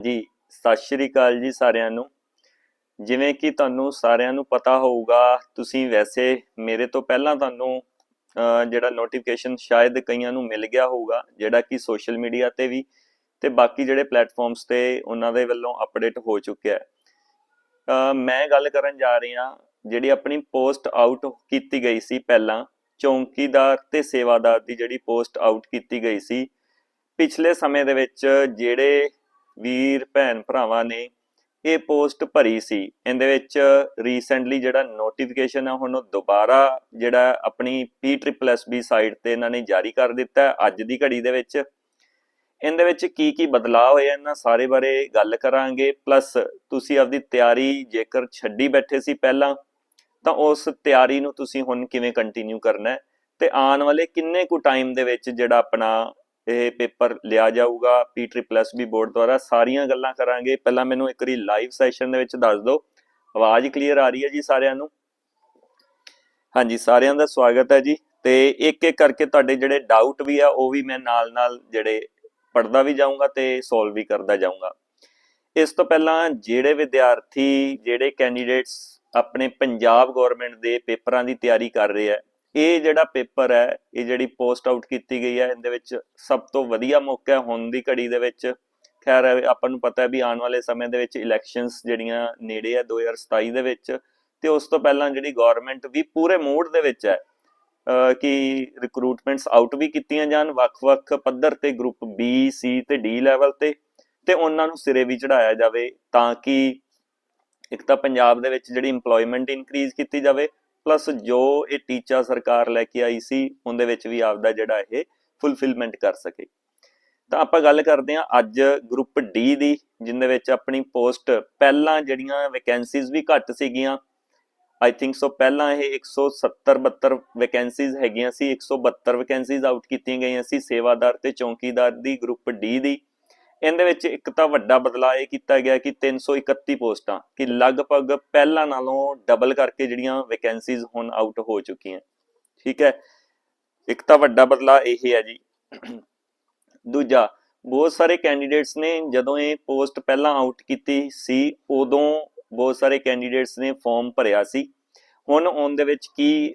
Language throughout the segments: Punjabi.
ਜੀ, ਸਤਿ ਸ਼੍ਰੀ ਅਕਾਲ ਜੀ ਸਾਰਿਆਂ ਨੂੰ। ਜਿਵੇਂ ਕਿ ਤੁਹਾਨੂੰ ਸਾਰਿਆਂ ਨੂੰ ਪਤਾ ਹੋਊਗਾ, ਤੁਸੀਂ ਵੈਸੇ ਮੇਰੇ ਤੋਂ ਪਹਿਲਾਂ ਤੁਹਾਨੂੰ ਜਿਹੜਾ ਨੋਟੀਫਿਕੇਸ਼ਨ ਸ਼ਾਇਦ ਕਈਆਂ ਨੂੰ ਮਿਲ ਗਿਆ ਹੋਊਗਾ, ਜਿਹੜਾ ਕਿ ਸੋਸ਼ਲ ਮੀਡੀਆ ਤੇ ਵੀ ਤੇ ਬਾਕੀ ਜਿਹੜੇ ਪਲੇਟਫਾਰਮਸ ਤੇ ਉਹਨਾਂ ਦੇ ਵੱਲੋਂ ਅਪਡੇਟ ਹੋ ਚੁੱਕਿਆ ਹੈ। ਮੈਂ ਗੱਲ ਕਰਨ ਜਾ ਰਹੀ ਹਾਂ ਜਿਹੜੀ ਆਪਣੀ ਪੋਸਟ ਆਊਟ ਕੀਤੀ ਗਈ ਸੀ ਪਹਿਲਾਂ, ਚੌਂਕੀਦਾਰ ਤੇ ਸੇਵਾਦਾਰ ਦੀ ਜਿਹੜੀ ਪੋਸਟ ਆਊਟ ਕੀਤੀ ਗਈ ਸੀ, ਪਿਛਲੇ ਸਮੇਂ ਦੇ ਵਿੱਚ ਜਿਹੜੇ ਵੀਰ, ਭੈਣ ਭਰਾਵਾਂ ਨੇ ਇਹ ਪੋਸਟ ਭਰੀ ਸੀ। ਇਹਦੇ ਵਿੱਚ ਰੀਸੈਂਟਲੀ ਜਿਹੜਾ ਨੋਟੀਫਿਕੇਸ਼ਨ ਹੈ ਹੁਣ ਉਹ ਦੁਬਾਰਾ ਜਿਹੜਾ ਆਪਣੀ ਪੀ ਟ੍ਰਿਪਲਐੱਸ ਬੀ ਸਾਈਟ ਤੇ ਇਹਨਾਂ ਨੇ ਜਾਰੀ ਕਰ ਦਿੱਤਾ ਅੱਜ ਦੀ ਘੜੀ ਦੇ ਵਿੱਚ। ਇਹਦੇ ਵਿੱਚ ਕੀ ਕੀ ਬਦਲਾਅ ਹੋਏ ਇਹਨਾਂ ਸਾਰੇ ਬਾਰੇ ਗੱਲ ਕਰਾਂਗੇ। ਪਲੱਸ ਤੁਸੀਂ ਆਪਦੀ ਤਿਆਰੀ ਜੇਕਰ ਛੱਡੀ ਬੈਠੇ ਸੀ ਪਹਿਲਾਂ, ਤਾਂ ਉਸ ਤਿਆਰੀ ਨੂੰ ਤੁਸੀਂ ਹੁਣ ਕਿਵੇਂ ਕੰਟੀਨਿਊ ਕਰਨਾ ਹੈ? ਤੇ ਆਉਣ ਵਾਲੇ ਕਿੰਨੇ ਕੁ ਟਾਈਮ ਦੇ ਵਿੱਚ ਜਿਹੜਾ ਆਪਣਾ ਇਹ ਪੇਪਰ ਲਿਆ ਜਾਊਗਾ PSSB ਬੋਰਡ ਦੁਆਰਾ। ਸਾਰੀਆਂ ਗੱਲਾਂ ਕਰਾਂਗੇ। ਪਹਿਲਾਂ ਮੈਨੂੰ ਇੱਕ ਵਾਰੀ ਲਾਈਵ ਸੈਸ਼ਨ ਦੇ ਵਿੱਚ ਦੱਸ ਦਿਓ। ਆਵਾਜ਼ ਕਲੀਅਰ ਆ ਰਹੀ ਹੈ ਜੀ ਸਾਰਿਆਂ ਨੂੰ? ਹਾਂਜੀ, ਸਾਰਿਆਂ ਦਾ ਸਵਾਗਤ ਹੈ ਜੀ। ਤੇ ਇੱਕ ਇੱਕ ਕਰਕੇ ਤੁਹਾਡੇ ਜਿਹੜੇ ਡਾਊਟ ਵੀ ਆ, ਉਹ ਵੀ ਮੈਂ ਨਾਲ ਨਾਲ ਜਿਹੜੇ ਪੜਦਾ ਵੀ ਜਾਊਂਗਾ ਤੇ ਸੋਲਵ ਵੀ ਕਰਦਾ ਜਾਊਂਗਾ। ਇਸ ਤੋਂ ਪਹਿਲਾਂ ਜਿਹੜੇ ਵਿਦਿਆਰਥੀ, ਜਿਹੜੇ ਕੈਂਡੀਡੇਟਸ ਆਪਣੇ ਪੰਜਾਬ ਗਵਰਨਮੈਂਟ ਦੇ ਪੇਪਰਾਂ ਦੀ ਤਿਆਰੀ ਕਰ ਰਹੇ ਆ ਇਹ ਜਿਹੜਾ ਪੇਪਰ ਹੈ, ਇਹ ਜਿਹੜੀ ਪੋਸਟ ਆਊਟ ਕੀਤੀ ਗਈ ਹੈ, ਇਹਦੇ ਵਿੱਚ ਸਭ ਤੋਂ ਵਧੀਆ ਮੌਕਾ ਹੈ ਹੁਣ ਦੀ ਘੜੀ ਦੇ ਵਿੱਚ। ਖੈਰ, ਆਪਾਂ ਨੂੰ ਪਤਾ ਹੈ ਵੀ ਆਉਣ ਵਾਲੇ ਸਮੇਂ ਦੇ ਵਿੱਚ ਇਲੈਕਸ਼ਨਸ ਜਿਹੜੀਆਂ ਨੇੜੇ ਆ 2027 ਦੇ ਵਿੱਚ ਤੇ ਉਸ ਤੋਂ ਪਹਿਲਾਂ ਜਿਹੜੀ ਗਵਰਨਮੈਂਟ ਵੀ ਪੂਰੇ ਮੂਡ ਦੇ ਵਿੱਚ ਹੈ ਕਿ ਰਿਕਰੂਟਮੈਂਟਸ ਆਊਟ ਵੀ ਕੀਤੀਆਂ ਜਾਣ, ਵੱਖ-ਵੱਖ ਪੱਧਰ ਤੇ ਗਰੁੱਪ B, C ਤੇ D ਲੈਵਲ ਤੇ ਤੇ ਉਹਨਾਂ ਨੂੰ ਸਿਰੇ ਵੀ ਚੜਾਇਆ ਜਾਵੇ ਤਾਂ ਕਿ ਇੱਕ ਤਾਂ ਪੰਜਾਬ ਦੇ ਵਿੱਚ ਜਿਹੜੀ EMPLOYMENT ਇਨਕਰੀਜ਼ ਕੀਤੀ ਜਾਵੇ ਪਲੱਸ ਜੋ ਇਹ ਟੀਚਾ ਸਰਕਾਰ ਲੈ ਕੇ ਆਈ ਸੀ, ਉਹਦੇ ਵਿੱਚ ਵੀ ਆਪਦਾ ਜਿਹੜਾ ਇਹ ਫੁੱਲਫਿਲਮੈਂਟ ਕਰ ਸਕੇ। ਤਾਂ ਆਪਾਂ ਗੱਲ ਕਰਦੇ ਹਾਂ ਅੱਜ ਗਰੁੱਪ ਡੀ ਦੀ, ਜਿੰਦੇ ਵਿੱਚ ਆਪਣੀ ਪੋਸਟ ਪਹਿਲਾਂ ਜਿਹੜੀਆਂ ਵੈਕੈਂਸੀਜ਼ ਵੀ ਘੱਟ ਸੀਗੀਆਂ ਆਈ ਥਿੰਕ ਸੋ ਪਹਿਲਾਂ ਇਹ 170 72 ਵੈਕੈਂਸੀਜ਼ ਹੈਗੀਆਂ ਸੀ 172 ਵੈਕੈਂਸੀਜ਼ ਆਊਟ ਕੀਤੀਆਂ ਗਈਆਂ ਸੀ ਸੇਵਾਦਾਰ ਤੇ ਚੌਕੀਦਾਰ ਦੀ ਗਰੁੱਪ ਡੀ ਦੀ। ਇਹਦੇ ਵਿੱਚ ਇੱਕ ਤਾਂ ਵੱਡਾ ਬਦਲਾਅ ਇਹ ਕੀਤਾ ਗਿਆ ਕਿ 331 ਪੋਸਟਾਂ ਕਿ ਲਗਭਗ ਪਹਿਲਾਂ ਨਾਲੋਂ ਡਬਲ ਕਰਕੇ ਜਿਹੜੀਆਂ ਵੈਕੈਂਸੀਜ਼ ਹੁਣ ਆਊਟ ਹੋ ਚੁੱਕੀਆਂ। ਠੀਕ ਹੈ? ਇੱਕ ਤਾਂ ਵੱਡਾ ਬਦਲਾਅ ਇਹ ਹੈ ਜੀ। ਦੂਜਾ, ਬਹੁਤ ਸਾਰੇ ਕੈਂਡੀਡੇਟਸ ਨੇ ਜਦੋਂ ਇਹ ਪੋਸਟ ਪਹਿਲਾਂ ਆਊਟ ਕੀਤੀ ਸੀ, ਉਦੋਂ ਬਹੁਤ ਸਾਰੇ ਕੈਂਡੀਡੇਟਸ ਨੇ ਫਾਰਮ ਭਰਿਆ ਸੀ। ਹੁਣ ਔਨ ਦੇ ਵਿੱਚ ਕੀ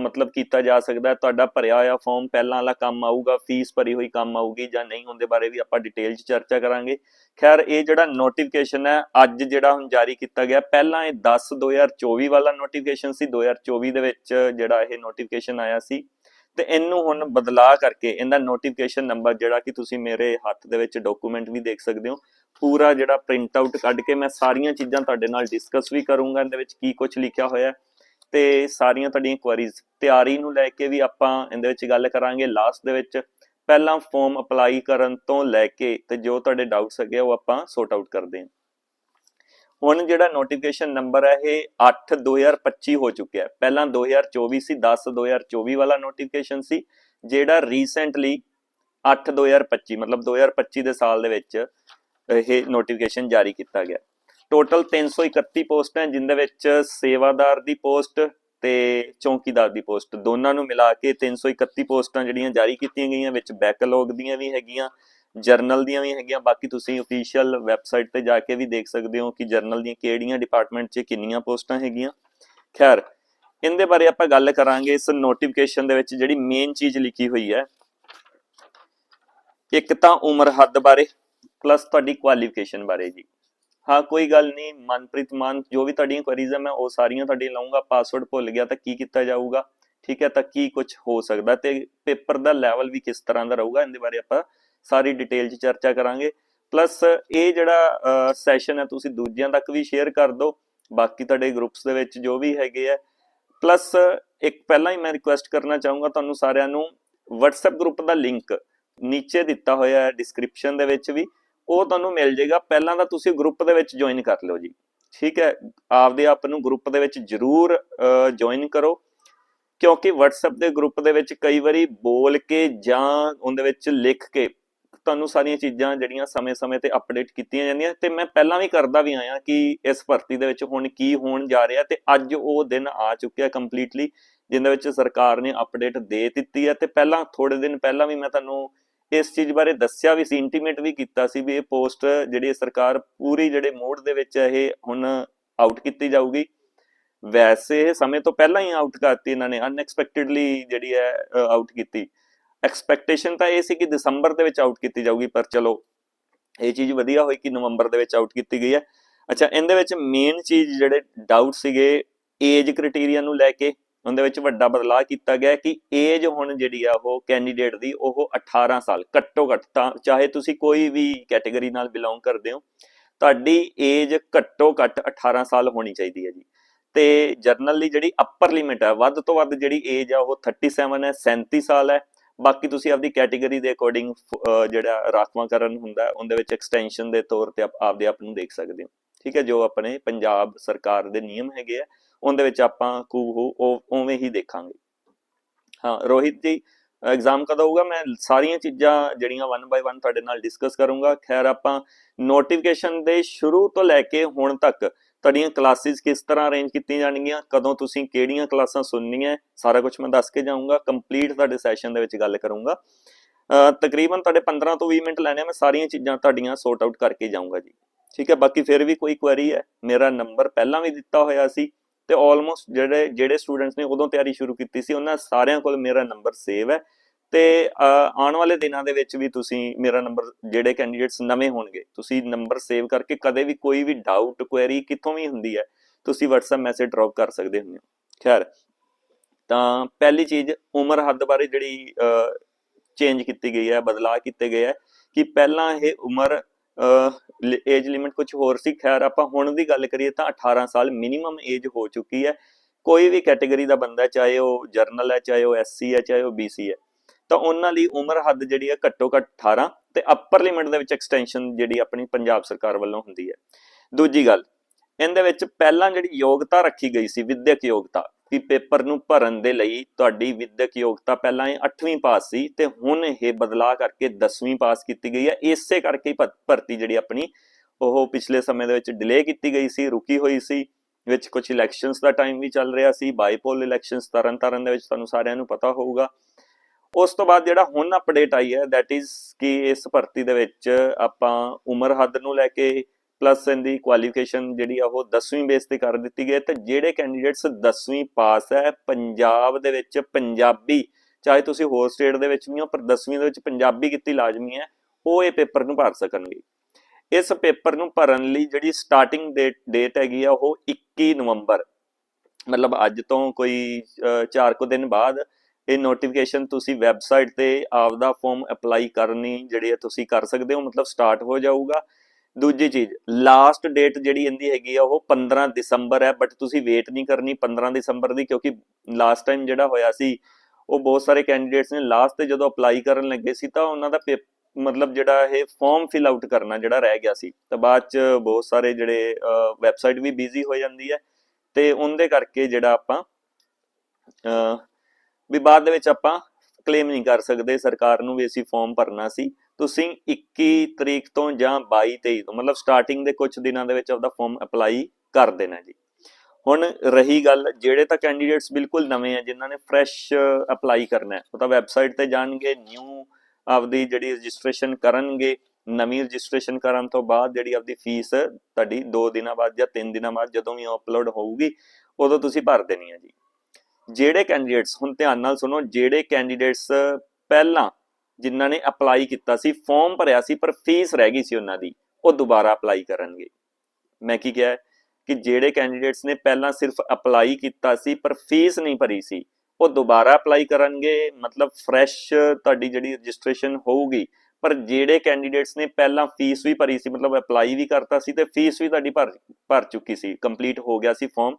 ਮਤਲਬ ਕੀਤਾ ਜਾ ਸਕਦਾ ਤੁਹਾਡਾ ਭਰਿਆ ਹੋਇਆ ਫਾਰਮ ਪਹਿਲਾਂ ਵਾਲਾ ਕੰਮ ਆਊਗਾ ਫੀਸ ਭਰੀ ਹੋਈ ਕੰਮ ਆਊਗੀ ਜਾਂ ਨਹੀਂ, ਉਹਦੇ ਬਾਰੇ ਵੀ ਆਪਾਂ ਡਿਟੇਲ 'ਚ ਚਰਚਾ ਕਰਾਂਗੇ। ਖੈਰ, ਇਹ ਜਿਹੜਾ ਨੋਟੀਫਿਕੇਸ਼ਨ ਹੈ, ਅੱਜ ਜਿਹੜਾ ਹੁਣ ਜਾਰੀ ਕੀਤਾ ਗਿਆ, ਪਹਿਲਾਂ ਇਹ 10 2024 ਵਾਲਾ ਨੋਟੀਫਿਕੇਸ਼ਨ ਸੀ। 2024 ਦੇ ਵਿੱਚ ਜਿਹੜਾ ਇਹ ਨੋਟੀਫਿਕੇਸ਼ਨ ਆਇਆ ਸੀ। ਤੇ ਇਹਨੂੰ ਹੁਣ ਬਦਲਾ ਕਰਕੇ ਇਹਦਾ ਨੋਟੀਫਿਕੇਸ਼ਨ ਨੰਬਰ ਜਿਹੜਾ ਕਿ ਤੁਸੀਂ ਮੇਰੇ ਹੱਥ ਦੇ ਵਿੱਚ ਡਾਕੂਮੈਂਟ ਵੀ ਦੇਖ ਸਕਦੇ ਹੋ, ਪੂਰਾ ਜਿਹੜਾ ਪ੍ਰਿੰਟ ਆਊਟ ਕੱਢ ਕੇ ਮੈਂ ਸਾਰੀਆਂ ਚੀਜ਼ਾਂ ਤੁਹਾਡੇ ਨਾਲ ਡਿਸਕਸ ਵੀ ਕਰੂੰਗਾ। ਇਹਦੇ ਵਿੱਚ ਕੀ ਕੁਝ ਲਿਖਿਆ ਹੋਇਆ ਹੈ। ਤੇ ਸਾਰੀਆਂ ਤੁਹਾਡੀਆਂ ਕੁਐਰੀਜ਼ ਤਿਆਰੀ ਨੂੰ ਲੈ ਕੇ ਵੀ ਆਪਾਂ ਇਹਦੇ ਵਿੱਚ ਗੱਲ ਕਰਾਂਗੇ। ਲਾਸਟ ਦੇ ਵਿੱਚ ਪਹਿਲਾਂ ਫਾਰਮ ਅਪਲਾਈ ਕਰਨ ਤੋਂ ਲੈ ਕੇ ਤੇ ਜੋ ਤੁਹਾਡੇ ਡਾਊਟਸ ਹੈਗੇ ਉਹ ਆਪਾਂ ਸੌਟ ਆਊਟ ਕਰਦੇ ਹਾਂ। ਹੁਣ ਜਿਹੜਾ ਨੋਟੀਫਿਕੇਸ਼ਨ ਨੰਬਰ ਹੈ, ਇਹ 8 2025 ਹੋ ਚੁੱਕਿਆ ਹੈ। ਪਹਿਲਾਂ 2024 ਸੀ 10 2024 ਵਾਲਾ ਨੋਟੀਫਿਕੇਸ਼ਨ ਸੀ, ਜਿਹੜਾ ਰੀਸੈਂਟਲੀ 8 2025 ਮਤਲਬ 2025 ਦੇ ਸਾਲ ਦੇ ਵਿੱਚ ਇਹ ਨੋਟੀਫਿਕੇਸ਼ਨ ਜਾਰੀ ਕੀਤਾ ਗਿਆ। ਟੋਟਲ 331 ਪੋਸਟਾਂ, ਜਿੰਦੇ ਵਿੱਚ ਸੇਵਾਦਾਰ ਦੀ ਪੋਸਟ ਤੇ ਚੌਕੀਦਾਰ ਦੀ ਪੋਸਟ। ਦੋਨਾਂ ਨੂੰ ਮਿਲਾ ਕੇ 331 ਪੋਸਟਾਂ ਜਿਹੜੀਆਂ ਜਾਰੀ ਕੀਤੀਆਂ ਗਈਆਂ, ਵਿੱਚ ਬੈਕਲੌਗ ਦੀਆਂ ਵੀ ਹੈਗੀਆਂ ਜਰਨਲ ਦੀਆਂ ਵੀ ਹੈਗੀਆਂ। ਬਾਕੀ ਤੁਸੀਂ ਅਫੀਸ਼ੀਅਲ ਵੈਬਸਾਈਟ ਤੇ ਜਾ ਕੇ ਵੀ ਦੇਖ ਸਕਦੇ ਹੋ ਕਿ ਜਰਨਲ ਦੀਆਂ ਕਿਹੜੀਆਂ ਡਿਪਾਰਟਮੈਂਟ 'ਚ ਕਿੰਨੀਆਂ ਪੋਸਟਾਂ ਹੈਗੀਆਂ। ਖੈਰ, ਇਹਦੇ ਬਾਰੇ ਆਪਾਂ ਗੱਲ ਕਰਾਂਗੇ ਇਸ ਨੋਟੀਫਿਕੇਸ਼ਨ ਦੇ ਵਿੱਚ ਜਿਹੜੀ ਮੇਨ ਚੀਜ਼ ਲਿਖੀ ਹੋਈ ਹੈ। ਇੱਕ ਤਾਂ ਉਮਰ ਹੱਦ ਬਾਰੇ ਪਲੱਸ ਤੁਹਾਡੀ ਕੁਆਲੀਫਿਕੇਸ਼ਨ ਬਾਰੇ ਜੀ। ਹਾਂ, ਕੋਈ ਗੱਲ ਨਹੀਂ, ਮਨਪ੍ਰੀਤ ਮਾਨ, ਜੋ ਵੀ ਤੁਹਾਡੀਆਂ ਕੁਐਰੀਜ਼ ਹੈ ਮੈਂ ਉਹ ਸਾਰੀਆਂ ਤੁਹਾਡੀ ਲਾਉਂਗਾ ਪਾਸਵਰਡ ਭੁੱਲ ਗਿਆ ਤਾਂ ਕੀ ਕੀਤਾ ਜਾਊਗਾ, ਠੀਕ ਹੈ, ਤਾਂ ਕੀ ਕੁਝ ਹੋ ਸਕਦਾ ਤੇ ਪੇਪਰ ਦਾ ਲੈਵਲ ਵੀ ਕਿਸ ਤਰ੍ਹਾਂ ਦਾ ਰਹੂਗਾ, ਇਹਦੇ ਬਾਰੇ ਆਪਾਂ ਸਾਰੀ ਡਿਟੇਲ 'ਚ ਚਰਚਾ ਕਰਾਂਗੇ। ਪਲੱਸ ਇਹ ਜਿਹੜਾ ਸੈਸ਼ਨ ਹੈ, ਤੁਸੀਂ ਦੂਜਿਆਂ ਤੱਕ ਵੀ ਸ਼ੇਅਰ ਕਰ ਦਿਓ, ਬਾਕੀ ਤੁਹਾਡੇ ਗਰੁੱਪਸ ਦੇ ਵਿੱਚ ਜੋ ਵੀ ਹੈਗੇ ਆ। ਪਲੱਸ ਇੱਕ ਪਹਿਲਾਂ ਹੀ ਮੈਂ ਰਿਕੁਐਸਟ ਕਰਨਾ ਚਾਹੂੰਗਾ ਤੁਹਾਨੂੰ ਸਾਰਿਆਂ ਨੂੰ, WhatsApp ਗਰੁੱਪ ਦਾ ਲਿੰਕ ਨੀਚੇ ਦਿੱਤਾ ਹੋਇਆ ਹੈ ਡਿਸਕ੍ਰਿਪਸ਼ਨ ਦੇ ਵਿੱਚ ਵੀ। ਉਹ ਤੁਹਾਨੂੰ ਮਿਲ ਜਾਏਗਾ। ਪਹਿਲਾਂ ਤਾਂ ਤੁਸੀਂ ਗਰੁੱਪ ਦੇ ਵਿੱਚ ਜੁਆਇਨ ਕਰ ਲਿਓ ਜੀ। ਠੀਕ ਹੈ? ਆਪਦੇ ਆਪ ਨੂੰ ਗਰੁੱਪ ਦੇ ਵਿੱਚ ਜਰੂਰ ਜੁਆਇਨ ਕਰੋ। ਕਿਉਂਕਿ WhatsApp ਦੇ ਗਰੁੱਪ ਦੇ ਵਿੱਚ ਕਈ ਵਾਰੀ ਬੋਲ ਕੇ ਜਾਂ ਉਹਦੇ ਵਿੱਚ ਲਿਖ ਕੇ ਤੁਹਾਨੂੰ ਸਾਰੀਆਂ ਚੀਜ਼ਾਂ ਜਿਹੜੀਆਂ ਸਮੇਂ-ਸਮੇਂ ਤੇ ਅਪਡੇਟ ਕੀਤੀਆਂ ਜਾਂਦੀਆਂ। ਤੇ ਮੈਂ ਪਹਿਲਾਂ ਵੀ ਕਰਦਾ ਵੀ ਆਇਆ ਕਿ ਇਸ ਭਰਤੀ ਦੇ ਵਿੱਚ ਹੁਣ ਕੀ ਹੋਣ ਜਾ ਰਿਹਾ ਤੇ ਅੱਜ ਉਹ ਦਿਨ ਆ ਚੁੱਕਿਆ ਕੰਪਲੀਟਲੀ ਜਿੰਦੇ ਵਿੱਚ ਸਰਕਾਰ ਨੇ ਅਪਡੇਟ ਦੇ ਦਿੱਤੀ ਹੈ। ਤੇ ਪਹਿਲਾਂ ਥੋੜੇ ਦਿਨ ਪਹਿਲਾਂ ਵੀ ਮੈਂ ਤੁਹਾਨੂੰ ਇਸ ਚੀਜ਼ ਬਾਰੇ ਦੱਸਿਆ ਵੀ ਸੀ ਇੰਟੀਮੇਟ ਵੀ ਕੀਤਾ ਸੀ ਵੀ ਇਹ ਪੋਸਟ ਜਿਹੜੀ ਸਰਕਾਰ ਪੂਰੀ ਜਿਹੜੇ ਮੂਡ ਦੇ ਵਿੱਚ ਇਹ ਹੁਣ ਆਊਟ ਕੀਤੀ ਜਾਊਗੀ। ਵੈਸੇ ਸਮੇਂ ਤੋਂ ਪਹਿਲਾਂ ਹੀ ਆਊਟ ਕਰਤੀ ਇਹਨਾਂ ਨੇ ਅਨਐਕਸਪੈਕਟਿਡਲੀ ਜਿਹੜੀ ਹੈ ਆਊਟ ਕੀਤੀ। ਐਕਸਪੈਕਟੇਸ਼ਨ ਤਾਂ ਇਹ ਸੀ ਕਿ ਦਸੰਬਰ ਦੇ ਵਿੱਚ ਆਊਟ ਕੀਤੀ ਜਾਊਗੀ, ਪਰ ਚਲੋ, ਇਹ ਚੀਜ਼ ਵਧੀਆ ਹੋਈ ਕਿ ਨਵੰਬਰ ਦੇ ਵਿੱਚ ਆਊਟ ਕੀਤੀ ਗਈ ਹੈ। ਅੱਛਾ, ਇਹਦੇ ਵਿੱਚ ਮੇਨ ਚੀਜ਼ ਜਿਹੜੇ ਡਾਊਟ ਸੀਗੇ ਏਜ ਕ੍ਰਾਈਟੇਰੀਆ ਨੂੰ ਲੈ ਕੇ ਉਹਦੇ ਵਿੱਚ ਵੱਡਾ ਬਦਲਾਅ ਕੀਤਾ ਗਿਆ ਕਿ ਏਜ ਹੁਣ ਜਿਹੜੀ ਆ ਉਹ ਕੈਂਡੀਡੇਟ ਦੀ ਉਹ 18 ਸਾਲ, ਘੱਟੋ ਘੱਟ ਤਾਂ ਚਾਹੇ ਤੁਸੀਂ ਕੋਈ ਵੀ ਕੈਟਾਗਰੀ ਨਾਲ ਬਿਲੋਂਗ ਕਰਦੇ ਹੋ, ਤੁਹਾਡੀ ਏਜ ਘੱਟੋ ਘੱਟ 18 ਸਾਲ ਹੋਣੀ ਚਾਹੀਦੀ ਹੈ ਜੀ। ਤੇ ਜਰਨਲ ਲਈ ਜਿਹੜੀ ਅਪਰ ਲਿਮਿਟ ਹੈ ਵੱਧ ਤੋਂ ਵੱਧ ਜਿਹੜੀ ਏਜ ਆ ਉਹ 37 ਹੈ 37 ਸਾਲ ਹੈ। ਬਾਕੀ ਤੁਸੀਂ ਆਪਦੀ ਕੈਟਾਗਰੀ ਦੇ ਅਕੋਰਡਿੰਗ ਜਿਹੜਾ ਰਾਖਵਾਂਕਰਨ ਹੁੰਦਾ, ਉਹਦੇ ਵਿੱਚ ਐਕਸਟੈਂਸ਼ਨ ਦੇ ਤੌਰ ਤੇ ਆਪਦੇ ਆਪ ਨੂੰ ਦੇਖ ਸਕਦੇ ਹੋ। ਠੀਕ ਹੈ, ਜੋ ਆਪਣੇ ਪੰਜਾਬ ਸਰਕਾਰ ਦੇ ਨਿਯਮ ਹੈਗੇ ਆ ਉਹਦੇ ਵਿੱਚ ਆਪਾਂ ਖੂਬ ਉਹ, ਉਵੇਂ ਹੀ ਦੇਖਾਂਗੇ। ਹਾਂ, ਰੋਹਿਤ ਜੀ ਐਗਜ਼ਾਮ ਕਦੋਂ ਹੋਊਗਾ? ਮੈਂ ਸਾਰੀਆਂ ਚੀਜ਼ਾਂ ਜਿਹੜੀਆਂ ਵਨ ਬਾਈ ਵਨ ਤੁਹਾਡੇ ਨਾਲ ਡਿਸਕਸ ਕਰੂੰਗਾ। ਖੈਰ, ਆਪਾਂ ਨੋਟੀਫਿਕੇਸ਼ਨ ਦੇ ਸ਼ੁਰੂ ਤੋਂ ਲੈ ਕੇ ਹੁਣ ਤੱਕ ਤੁਹਾਡੀਆਂ ਕਲਾਸਿਸ ਕਿਸ ਤਰ੍ਹਾਂ ਅਰੇਂਜ ਕੀਤੀਆਂ ਜਾਣਗੀਆਂ, ਕਦੋਂ ਤੁਸੀਂ ਕਿਹੜੀਆਂ ਕਲਾਸਾਂ ਸੁਣਨੀਆਂ, ਸਾਰਾ ਕੁਝ ਮੈਂ ਦੱਸ ਕੇ ਜਾਊਂਗਾ। ਕੰਪਲੀਟ ਤੁਹਾਡੇ ਸੈਸ਼ਨ ਦੇ ਵਿੱਚ ਗੱਲ ਕਰੂੰਗਾ। ਤਕਰੀਬਨ ਤੁਹਾਡੇ 15 ਤੋਂ 20 ਮਿੰਟ ਲੈਣੇ ਮੈਂ ਸਾਰੀਆਂ ਚੀਜ਼ਾਂ ਤੁਹਾਡੀਆਂ ਸੌਰਟ ਆਊਟ ਕਰਕੇ ਜਾਊਂਗਾ ਜੀ। ਠੀਕ ਹੈ, ਬਾਕੀ ਫਿਰ ਵੀ ਕੋਈ ਕੁਐਰੀ ਹੈ, ਮੇਰਾ ਨੰਬਰ ਪਹਿਲਾਂ ਵੀ ਦਿੱਤਾ ਹੋਇਆ ਸੀ। ਤੇ ਆਲਮੋਸਟ ਜਿਹੜੇ ਜਿਹੜੇ ਸਟੂਡੈਂਟਸ ਨੇ ਉਦੋਂ ਤਿਆਰੀ ਸ਼ੁਰੂ ਕੀਤੀ ਸੀ, ਉਹਨਾਂ ਸਾਰਿਆਂ ਕੋਲ ਮੇਰਾ ਨੰਬਰ ਸੇਵ ਹੈ। ਤੇ ਆਉਣ ਵਾਲੇ ਦਿਨਾਂ ਦੇ ਵਿੱਚ ਵੀ ਤੁਸੀਂ ਮੇਰਾ ਨੰਬਰ ਜਿਹੜੇ ਕੈਂਡੀਡੇਟਸ ਨਵੇਂ ਹੋਣਗੇ, ਤੁਸੀਂ ਨੰਬਰ ਸੇਵ ਕਰਕੇ ਕਦੇ ਵੀ ਕੋਈ ਵੀ ਡਾਊਟ ਕੁਐਰੀ ਕਿੱਥੋਂ ਵੀ ਹੁੰਦੀ ਹੈ, ਤੁਸੀਂ WhatsApp ਮੈਸੇਜ ਡ੍ਰੌਪ ਕਰ ਸਕਦੇ ਹੁੰਦੇ ਹੋ। ਖੈਰ, ਤਾਂ ਪਹਿਲੀ ਚੀਜ਼, ਉਮਰ ਹੱਦ ਬਾਰੇ ਜਿਹੜੀ ਚੇਂਜ ਕੀਤੀ ਗਈ ਹੈ, ਬਦਲਾਅ ਕੀਤੇ ਗਏ ਹੈ ਕਿ ਪਹਿਲਾਂ ਇਹ ਉਮਰ ਏਜ ਲਿਮਿਟ ਕੁਝ ਹੋਰ ਸੀ। ਖੈਰ, ਆਪਾਂ ਹੁਣ ਦੀ ਗੱਲ ਕਰੀਏ ਤਾਂ 18 ਸਾਲ ਮਿਨੀਮਮ ਏਜ ਹੋ ਚੁੱਕੀ ਹੈ। ਕੋਈ ਵੀ ਕੈਟਾਗਰੀ ਦਾ ਬੰਦਾ, ਚਾਹੇ ਉਹ ਜਰਨਲ ਹੈ, ਚਾਹੇ ਉਹ ਐਸਸੀ ਹੈ, ਚਾਹੇ ਉਹ ਬੀਸੀ ਹੈ, ਤਾਂ ਉਹਨਾਂ ਲਈ ਉਮਰ ਹੱਦ ਜਿਹੜੀ ਹੈ ਘੱਟੋ ਘੱਟ 18 ਤੇ ਅੱਪਰ ਲਿਮਿਟ ਦੇ ਵਿੱਚ ਐਕਸਟੈਂਸ਼ਨ ਜਿਹੜੀ ਆਪਣੀ ਪੰਜਾਬ ਸਰਕਾਰ ਵੱਲੋਂ ਹੁੰਦੀ ਹੈ। ਦੂਜੀ ਗੱਲ, ਇਹਦੇ ਵਿੱਚ ਪਹਿਲਾਂ ਜਿਹੜੀ ਯੋਗਤਾ ਰੱਖੀ ਗਈ ਸੀ, ਵਿਦਿਅਕ ਯੋਗਤਾ ਕਿ ਪੇਪਰ ਨੂੰ ਭਰਨ ਦੇ ਲਈ ਤੁਹਾਡੀ ਵਿਦਿਅਕ ਯੋਗਤਾ ਪਹਿਲਾਂ ਇਹ 8ਵੀਂ ਪਾਸ ਸੀ ਤੇ ਹੁਣ ਇਹ ਬਦਲਾਅ ਕਰਕੇ 10ਵੀਂ ਪਾਸ ਕੀਤੀ ਗਈ ਹੈ। ਇਸੇ ਕਰਕੇ ਹੀ ਭਰਤੀ ਜਿਹੜੀ ਆਪਣੀ, ਉਹ ਪਿਛਲੇ ਸਮੇਂ ਦੇ ਵਿੱਚ ਡਿਲੇ ਕੀਤੀ ਗਈ ਸੀ, ਰੁਕੀ ਹੋਈ ਸੀ, ਵਿੱਚ ਕੁਝ ਇਲੈਕਸ਼ਨਸ ਦਾ ਟਾਈਮ ਵੀ ਚੱਲ ਰਿਹਾ ਸੀ ਬਾਈਪੋਲ ਇਲੈਕਸ਼ਨਸ ਤਰਨ ਤਾਰਨ ਦੇ ਵਿੱਚ ਤੁਹਾਨੂੰ ਸਾਰਿਆਂ ਨੂੰ ਪਤਾ ਹੋਊਗਾ। ਉਸ ਤੋਂ ਬਾਅਦ ਜਿਹੜਾ ਹੁਣ ਅਪਡੇਟ ਆਈ ਹੈ ਥੈਟ ਇਜ਼ ਕਿ ਇਸ ਭਰਤੀ ਦੇ ਵਿੱਚ ਆਪਾਂ ਉਮਰ ਹੱਦ ਨੂੰ ਲੈ ਕੇ ਪਲੱਸ ਇਹਦੀ ਕੁਆਲੀਫਿਕੇਸ਼ਨ ਜਿਹੜੀ ਆ ਉਹ 10ਵੀਂ ਬੇਸ ਤੇ ਕਰ ਦਿੱਤੀ ਗਈ ਹੈ ਤੇ ਜਿਹੜੇ ਕੈਂਡੀਡੇਟਸ 10ਵੀਂ ਪਾਸ ਹੈ, ਪੰਜਾਬ ਦੇ ਵਿੱਚ ਪੰਜਾਬੀ, ਚਾਹੇ ਤੁਸੀਂ ਹੋਰ ਸਟੇਟ ਦੇ ਵਿੱਚ ਵੀ ਹੋ, ਪਰ 10ਵੀਂ ਦੇ ਵਿੱਚ ਪੰਜਾਬੀ ਕੀਤੀ ਲਾਜ਼ਮੀ ਹੈ, ਉਹ ਇਹ ਪੇਪਰ ਨੂੰ ਭਰ ਸਕਣਗੇ। ਇਸ ਪੇਪਰ ਨੂੰ ਭਰਨ ਲਈ ਜਿਹੜੀ ਸਟਾਰਟਿੰਗ ਡੇਟ ਹੈਗੀ ਆ ਉਹ 21 ਨਵੰਬਰ। ਮਤਲਬ ਅੱਜ ਤੋਂ ਕੋਈ 4 ਕੁ ਦਿਨ ਬਾਅਦ ਇਹ ਨੋਟੀਫਿਕੇਸ਼ਨ ਤੁਸੀਂ ਵੈਬਸਾਈਟ ਤੇ ਆਪਦਾ ਫਾਰਮ ਅਪਲਾਈ ਕਰਨੀ, ਜਿਹੜੀ ਤੁਸੀਂ ਕਰ ਸਕਦੇ ਹੋ, ਮਤਲਬ ਸਟਾਰਟ ਹੋ ਜਾਊਗਾ। ਦੂਜੀ ਚੀਜ਼ ਲਾਸਟ ਡੇਟ ਜਿਹੜੀ ਇਹਦੀ ਹੈਗੀ ਆ ਉਹ 15 ਦਸੰਬਰ ਹੈ ਬਟ ਤੁਸੀਂ ਵੇਟ ਨਹੀਂ ਕਰਨੀ 15 ਦਸੰਬਰ ਦੀ ਕਿਉਂਕਿ ਲਾਸਟ ਟਾਈਮ ਜਿਹੜਾ ਹੋਇਆ ਸੀ ਉਹ ਬਹੁਤ ਸਾਰੇ ਕੈਂਡੀਡੇਟਸ ਨੇ ਲਾਸਟ ਤੇ ਜਦੋਂ ਅਪਲਾਈ ਕਰਨ ਲੱਗੇ ਸੀ ਤਾਂ ਉਹਨਾਂ ਦਾ ਮਤਲਬ ਜਿਹੜਾ ਇਹ ਫਾਰਮ ਫਿਲ ਆਊਟ ਕਰਨਾ ਜਿਹੜਾ ਰਹਿ ਗਿਆ ਸੀ। ਤਾਂ ਬਾਅਦ ਚ ਬਹੁਤ ਸਾਰੇ ਜਿਹੜੇ ਵੈਬਸਾਈਟ ਵੀ ਬਿਜ਼ੀ ਹੋ ਜਾਂਦੀ ਹੈ ਤੇ ਉਹਦੇ ਕਰਕੇ ਜਿਹੜਾ ਆਪਾਂ ਅਹ, ਵੀ ਬਾਅਦ ਦੇ ਵਿੱਚ ਆਪਾਂ ਕਲੇਮ ਨਹੀਂ ਕਰ ਸਕਦੇ ਸਰਕਾਰ ਨੂੰ ਵੀ ਅਸੀਂ ਫਾਰਮ ਭਰਨਾ ਸੀ। ਤੁਸੀਂ 21 ਤਰੀਕ ਤੋਂ ਜਾਂ 22 23 ਤੋਂ, ਮਤਲਬ ਸਟਾਰਟਿੰਗ ਦੇ ਕੁਝ ਦਿਨਾਂ ਦੇ ਵਿੱਚ ਆਪਦਾ ਫਾਰਮ ਅਪਲਾਈ ਕਰ ਦੇਣਾ ਜੀ। ਹੁਣ ਰਹੀ ਗੱਲ, ਜਿਹੜੇ ਤਾਂ ਕੈਂਡੀਡੇਟਸ ਬਿਲਕੁਲ ਨਵੇਂ ਆ, ਜਿਨ੍ਹਾਂ ਨੇ ਫਰੈਸ਼ ਅਪਲਾਈ ਕਰਨਾ ਹੈ, ਉਹ ਤਾਂ ਵੈਬਸਾਈਟ ਤੇ ਜਾਣਗੇ ਨਿਊ ਆਪਦੀ ਜਿਹੜੀ ਰਜਿਸਟ੍ਰੇਸ਼ਨ ਕਰਨਗੇ, ਨਵੀਂ ਰਜਿਸਟ੍ਰੇਸ਼ਨ ਕਰਨ ਤੋਂ ਬਾਅਦ ਜਿਹੜੀ ਆਪਦੀ ਫੀਸ ਤੁਹਾਡੀ 2 ਦਿਨਾਂ ਬਾਅਦ ਜਾਂ 3 ਦਿਨਾਂ ਬਾਅਦ ਜਦੋਂ ਵੀ ਅਪਲੋਡ ਹੋਊਗੀ, ਉਦੋਂ ਤੁਸੀਂ ਭਰ ਦੇਣੀ ਹੈ ਜੀ। ਜਿਹੜੇ ਕੈਂਡੀਡੇਟਸ ਹੁਣ ਧਿਆਨ ਨਾਲ ਸੁਣੋ, ਜਿਹੜੇ ਕੈਂਡੀਡੇਟਸ ਪਹਿਲਾਂ ਜਿਨ੍ਹਾਂ ਨੇ ਅਪਲਾਈ ਕੀਤਾ ਸੀ ਫਾਰਮ ਭਰਿਆ ਸੀ, ਪਰ ਫੀਸ ਰਹਿ ਗਈ ਸੀ ਉਹਨਾਂ ਦੀ, ਉਹ ਦੁਬਾਰਾ ਅਪਲਾਈ ਕਰਨਗੇ। ਮੈਂ ਕੀ ਕਿਹਾ? ਕਿ ਜਿਹੜੇ ਕੈਂਡੀਡੇਟਸ ਨੇ ਪਹਿਲਾਂ ਸਿਰਫ ਅਪਲਾਈ ਕੀਤਾ ਸੀ, ਪਰ ਫੀਸ ਨਹੀਂ ਭਰੀ ਸੀ, ਉਹ ਦੁਬਾਰਾ ਅਪਲਾਈ ਕਰਨਗੇ। ਮਤਲਬ ਫਰੈਸ਼ ਤੁਹਾਡੀ ਜਿਹੜੀ ਰਜਿਸਟ੍ਰੇਸ਼ਨ ਹੋਊਗੀ, ਪਰ ਜਿਹੜੇ ਕੈਂਡੀਡੇਟਸ ਨੇ ਪਹਿਲਾਂ ਫੀਸ ਵੀ ਭਰੀ ਸੀ, ਮਤਲਬ ਅਪਲਾਈ ਵੀ ਕਰਤਾ ਸੀ, ਤੇ ਫੀਸ ਵੀ ਤੁਹਾਡੀ ਭਰ ਭਰ ਚੁੱਕੀ ਸੀ ਕੰਪਲੀਟ ਹੋ ਗਿਆ ਸੀ ਫਾਰਮ